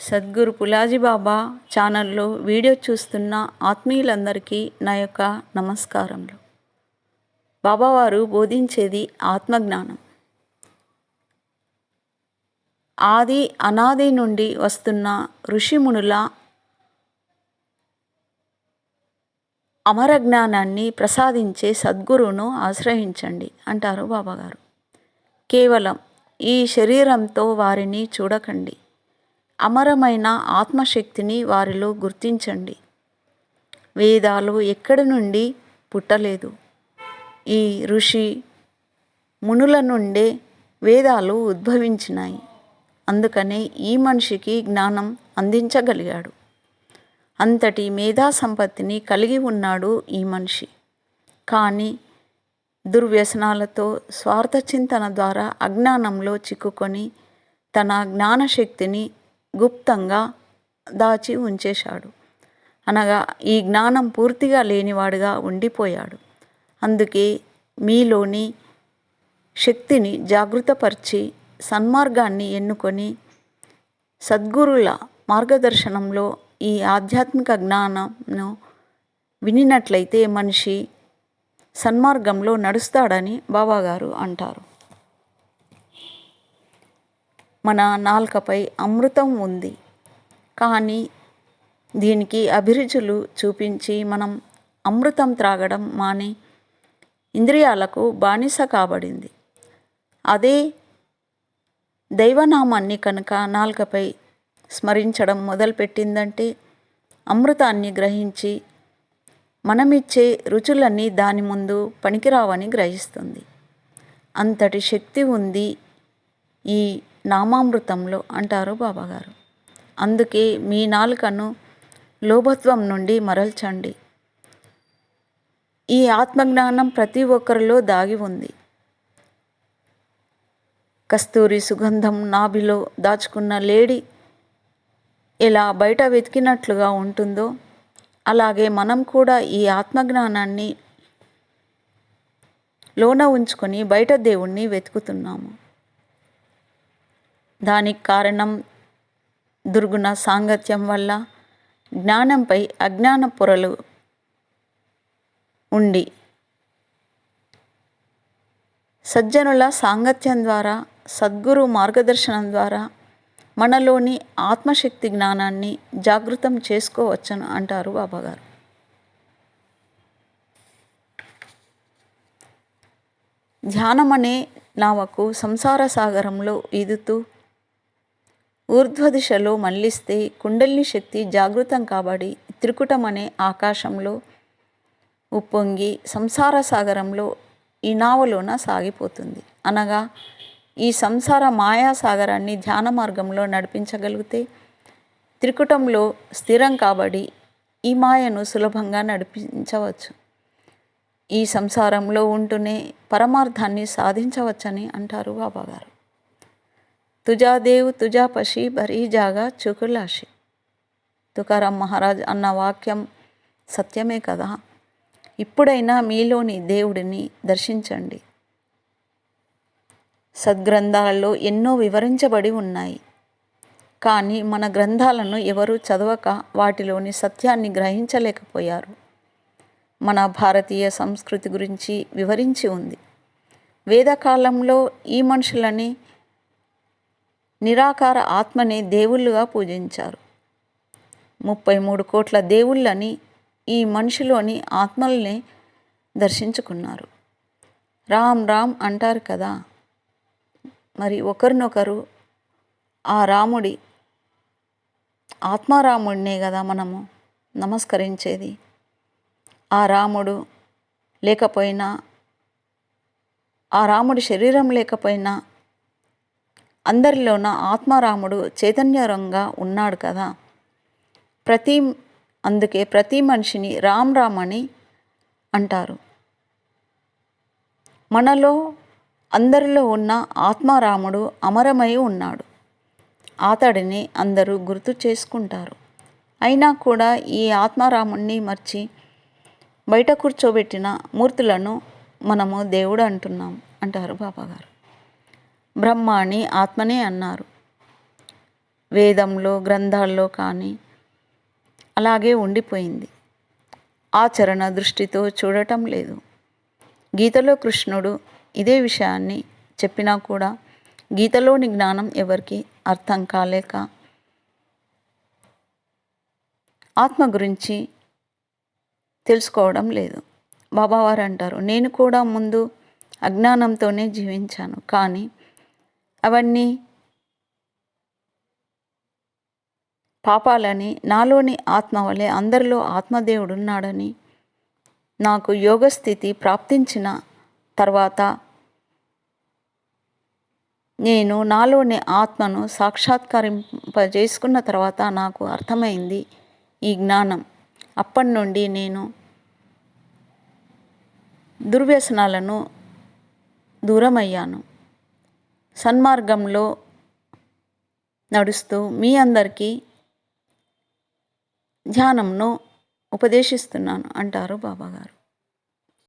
సద్గురు పులాజీ బాబా ఛానల్లో వీడియో చూస్తున్న ఆత్మీయులందరికీ నా యొక్క నమస్కారములు. బాబావారు బోధించేది ఆత్మజ్ఞానం. ఆది అనాది నుండి వస్తున్న ఋషిమునుల అమర జ్ఞానాన్ని ప్రసాదించే సద్గురువును ఆశ్రయించండి అంటారు బాబాగారు. కేవలం ఈ శరీరంతో వారిని చూడకండి. అమరమైన ఆత్మశక్తిని వారిలో గుర్తించండి. వేదాలు ఎక్కడి నుండి పుట్టలేదు. ఈ ఋషి మునుల నుండే వేదాలు ఉద్భవించినాయి. అందుకనే ఈ మనిషికి జ్ఞానం అందించగలిగాడు. అంతటి మేధా సంపత్తిని కలిగి ఉన్నాడు ఈ మనిషి. కానీ దుర్వ్యసనాలతో స్వార్థ చింతన ద్వారా అజ్ఞానంలో చిక్కుకొని తన జ్ఞానశక్తిని గుప్తంగా దాచి ఉంచేశాడు. అనగా ఈ జ్ఞానం పూర్తిగా లేనివాడుగా ఉండిపోయాడు. అందుకే మీలోని శక్తిని జాగృతపరిచి సన్మార్గాన్ని ఎన్నుకొని సద్గురుల మార్గదర్శనంలో ఈ ఆధ్యాత్మిక జ్ఞానంను వినినట్లయితే మనిషి సన్మార్గంలో నడుస్తాడని బాబాగారు అంటారు. మన నాలుకపై అమృతం ఉంది. కానీ దీనికి అభిరుచులు చూపించి మనం అమృతం త్రాగడం మాని ఇంద్రియాలకు బానిస కాబడింది. అదే దైవనామాన్ని కనుక నాలుకపై స్మరించడం మొదలుపెట్టిందంటే అమృతాన్ని గ్రహించి మనమిచ్చే రుచులన్నీ దాని ముందు పనికిరావని గ్రహిస్తుంది. అంతటి శక్తి ఉంది ఈ నామామృతంలో అంటారు బాబాగారు. అందుకే మీ నాలుకను లోభత్వం నుండి మరల్చండి. ఈ ఆత్మజ్ఞానం ప్రతి ఒక్కరిలో దాగి ఉంది. కస్తూరి సుగంధం నాభిలో దాచుకున్న లేడి ఎలా బయట వెతికినట్లుగా ఉంటుందో అలాగే మనం కూడా ఈ ఆత్మజ్ఞానాన్ని లోన ఉంచుకొని బయట దేవుణ్ణి వెతుకుతున్నాము. దానికి కారణం దుర్గుణ సాంగత్యం వల్ల జ్ఞానంపై అజ్ఞాన పొరలు ఉండి సజ్జనుల సాంగత్యం ద్వారా సద్గురు మార్గదర్శనం ద్వారా మనలోని ఆత్మశక్తి జ్ఞానాన్ని జాగృతం చేసుకోవచ్చను అంటారు బాబాగారు. ధ్యానమనే నావకు సంసార సాగరంలో ఈదుతూ ఊర్ధ్వ దిశలో మళ్ళిస్తే కుండలిని శక్తి జాగృతం కాబడి త్రికుటం అనే ఆకాశంలో ఉప్పొంగి సంసార సాగరంలో ఈ నావలోన సాగిపోతుంది. అనగా ఈ సంసార మాయాసాగరాన్ని ధ్యాన మార్గంలో నడిపించగలిగితే త్రికుటంలో స్థిరం కాబడి ఈ మాయను సులభంగా నడిపించవచ్చు. ఈ సంసారంలో ఉంటూనే పరమార్థాన్ని సాధించవచ్చని అంటారు బాబాగారు. తుజాదేవ్ తుజా పషి బరీ జాగా చుకులాషి తుకారాం మహారాజ్ అన్న వాక్యం సత్యమే కదా ఇప్పుడైనా మీలోని దేవుడిని దర్శించండి సద్గ్రంథాలలో ఎన్నో వివరించబడి ఉన్నాయి కానీ మన గ్రంథాలను ఎవరు చదవక వాటిలోని సత్యాన్ని గ్రహించలేకపోయారు మన భారతీయ సంస్కృతి గురించి వివరించి ఉంది వేదకాలంలో ఈ మనుషులని నిరాకార ఆత్మని దేవుళ్ళుగా పూజించారు. ముప్పై మూడు కోట్ల దేవుళ్ళని ఈ మనిషిలోని ఆత్మల్ని దర్శించుకున్నారు. రామ్ రామ్ అంటారు కదా. మరి ఒకరినొకరు ఆ రాముడి ఆత్మారాముడినే కదా మనము నమస్కరించేది. ఆ రాముడు లేకపోయినా ఆ రాముడి శరీరం లేకపోయినా అందరిలోన ఆత్మారాముడు చైతన్యరంగా ఉన్నాడు కదా. ప్రతి అందుకే ప్రతి మనిషిని రామ్ రామ్ అని అంటారు. మనలో అందరిలో ఉన్న ఆత్మారాముడు అమరమై ఉన్నాడు. అతడిని అందరూ గుర్తు చేసుకుంటారు. అయినా కూడా ఈ ఆత్మారాముణ్ణి మర్చి బయట కూర్చోబెట్టిన మూర్తులను మనము దేవుడు అంటున్నాం అంటారు బాబాగారు. బ్రహ్మాని ఆత్మనే అన్నారు. వేదంలో గ్రంథాల్లో కానీ అలాగే ఉండిపోయింది. ఆచరణ దృష్టితో చూడటం లేదు. గీతలో కృష్ణుడు ఇదే విషయాన్ని చెప్పినా కూడా గీతలోని జ్ఞానం ఎవరికి అర్థం కాలేక ఆత్మ గురించి తెలుసుకోవడం లేదు. బాబావారు అంటారు నేను కూడా ముందు అజ్ఞానంతోనే జీవించాను. కానీ అవన్నీ పాపాలని నాలోని ఆత్మ వలె అందరిలో ఆత్మదేవుడున్నాడని నాకు యోగస్థితి ప్రాప్తించిన తర్వాత నేను నాలోని ఆత్మను సాక్షాత్కరింపజేసుకున్న తర్వాత నాకు అర్థమైంది ఈ జ్ఞానం. అప్పటి నుండి నేను దుర్వ్యసనాలను దూరమయ్యాను. సన్మార్గంలో నడుస్తూ మీ అందరికీ ధ్యానంను ఉపదేశిస్తున్నాను అంటారు బాబాగారు.